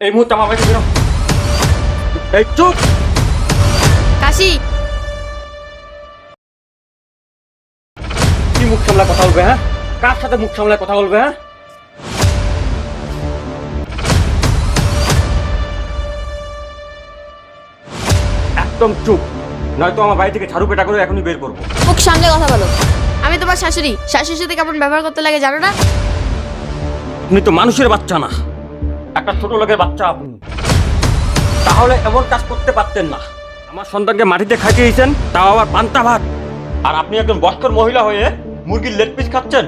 এই মুহূর্তে আমার বাড়ি থেকে বেরো। এই চুপ! কাশি! কি মুখ সামলায় কথা বলবে হ্যাঁ? কার সাথে মুখ সামলায় কথা বলবে হ্যাঁ? একদম চুপ। নয়তো আমার বাড়ি থেকে ঝাড়ু পেটা করে এখনই বের করব। মুখ সামলে কথা বলো। আমি তোমার শাশুড়ি। শাশুড়ির সাথে কেমন ব্যবহার করতে লাগে জানো না? আপনি তো মানুষের বাচ্চা না। একটা ছোট লোকের বাচ্চা। আপনি তাহলে এমন কাজ করতে পারতেন না। আমার সন্তানকে মাটিতে খাইয়েছেন তাও আবার পান্তা ভাত। আর আপনি একজন বয়স্কর মহিলা হয়ে মুরগির লেট পিস খাচ্ছেন?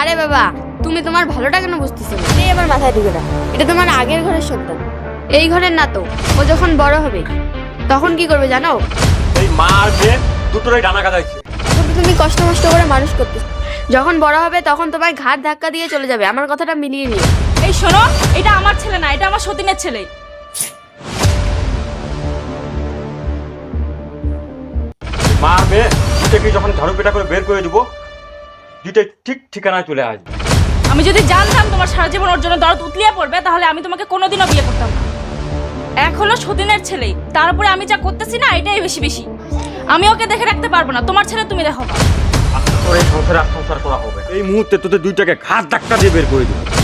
আরে বাবা তুমি তোমার ভালোটা কেন বুঝতেছো না? এই আমার মাথায় ঢুকে দাও। এটা তোমার আগের ঘরের সন্তান। এই ঘরের না তো ও যখন বড় হবে তখন কি করবে জানো? এই মা আর মেয়ে দুটোরই ডানা গাদাইছে তুমি কষ্ট মষ্ট করে মানুষ করতে যখন বড় হবে তখন তোমায় ঘাট ধাক্কা দিয়ে চলে যাবে। আমার কথাটা মিলিয়ে নিও। এই শোনো এটা আমার ছেলে না এটা আমার সতীনের ছেলে। মা মেয়ে দুটোকে যখন ঝাড়ু পেটা করে বের করে দিব দুটোই ঠিক ঠিকানায় চলে আসবে। আমি যদি জানতাম তোমার সারা জীবন ওর জন্য দরদ উতলিয়ে পড়বে তাহলে আমি তোমাকে কোনোদিনও বিয়ে করতাম না। এখনও সতীনের ছেলে তারপরে আমি যা করতেছি না এটাই বেশি বেশি। আমি ওকে দেখে রাখতে পারব না তোমার ছেলে তুমি দেখো এই সংসারে সংসার করা হবে এই মুহূর্তে তোদের দুইটাকে ঘাস ধাক্কা দিয়ে বের করে দিব।